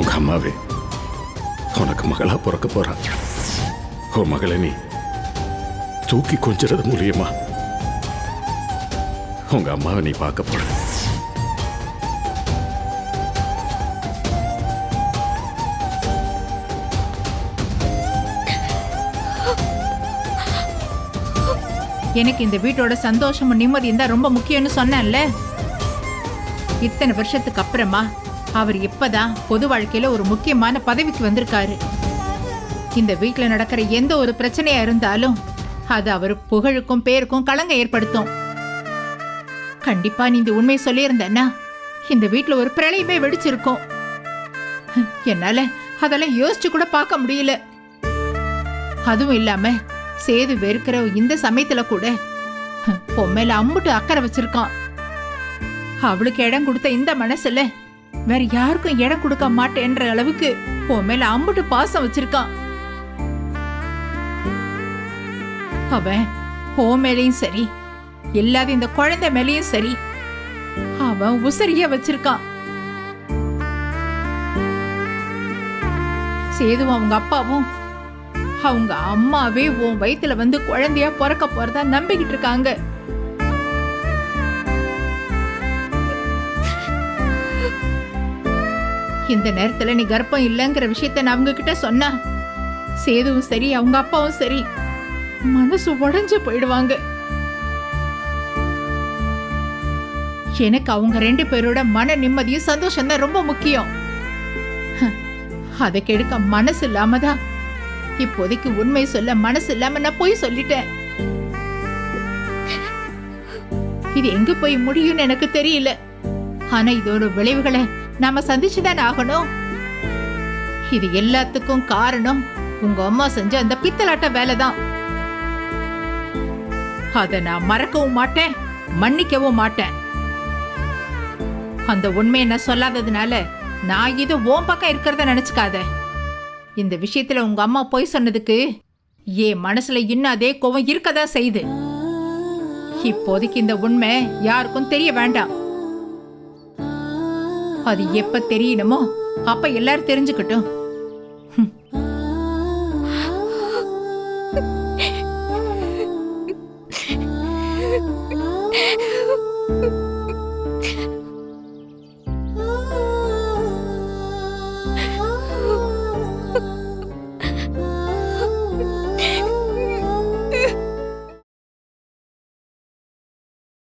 உங்க அம்மாவே. உனக்கு மகளா பிறக்க போறா. உன் மகளை நீ. தூக்கி கொஞ்சறது மூலியமா. உங்க அம்மாவை நீ பார்க்க போற. எனக்கு இந்த வீட்டோட சந்தோஷமும் நிம்மதியும் தான் ரொம்ப முக்கியம்னு சொன்னேன்ல. இத்தனை வருஷத்துக்கு அப்புறமா அவர் இப்பதான் பொது வாழ்க்கையில ஒரு முக்கியமான பதவிக்கு வந்திருக்காரு. இந்த வீட்டுல நடக்கிற எந்த ஒரு பிரச்சனையா இருந்தாலும் அது அவர் புகழுக்கும் பேருக்கும் களங்க ஏற்படுத்தும். கண்டிப்பா நீ இந்த உண்மையை சொல்லியிருந்தேன்னா இந்த வீட்டுல ஒரு பிரளயமே வெடிச்சிருக்கும். என்னால அதெல்லாம் யோசிச்சு கூட பார்க்க முடியல. அதுவும் இல்லாம சேது வெறுக்கிற இந்த சமயத்துல கூட பொம்மையில அம்முட்டு அம்புட்டு அக்கறை வச்சிருக்கான். அவளுக்கு இடம் கொடுத்த இந்த மனசுல வேற யாருக்கும் இடம் கொடுக்க மாட்டேன்ற அளவுக்கு உன் மேல அம்புட்டு பாசம் வச்சிருக்கான். அவன் ஓ மேலையும் சரி இல்லாத இந்த குழந்தை மேலயும் சரி அவன் உசரிய வச்சிருக்கான். சேதுவும் அவங்க அப்பாவும் அவங்க அம்மாவே உன் வயித்துல வந்து குழந்தையா பிறக்க போறதா நம்பிக்கிட்டு இருக்காங்க. இந்த நேரத்துல நீ கர்ப்பம் இல்லைங்கிற விஷயத்த நான் அவங்க கிட்ட சொன்னா சேதுவும் சரி அவங்க அப்பாவும் சரி மனசு உடஞ்சு போயிடுவாங்க. எனக்கு அவங்க ரெண்டு பேரோட மன நிம்மதியும் சந்தோஷம் தான் ரொம்ப முக்கியம். அதை கெடுக்க மனசு இல்லாம தான் இப்போதைக்கு உண்மை சொல்ல மனசு இல்லாம நான் போய் சொல்லிட்டேன். இது எங்க போய் முடியும்னு எனக்கு தெரியல. ஆனா இதோட விளைவுகளை நாம சந்திச்சுதான் ஆகணும்? இது எல்லாத்துக்கும் காரணம் உங்க அம்மா செஞ்ச அந்த பித்தலாட்ட வேலைதான். அத நான் மறக்கவும் மாட்டேன் மன்னிக்கவும் மாட்டேன். அந்த உண்மையை நான் சொல்லாததுனால நான் இது ஓம் பக்கம் இருக்கிறத நினைச்சுக்காத. இந்த விஷயத்துல உங்க அம்மா போய் சொன்னதுக்கு என் மனசுல இன்னும் அதே கோவம் இருக்கதா செய்யுது. இப்போதைக்கு இந்த உண்மை யாருக்கும் தெரிய வேண்டாம். அது எப்ப தெரியணுமோ அப்ப எல்லாரும் தெரிஞ்சுக்கட்டும்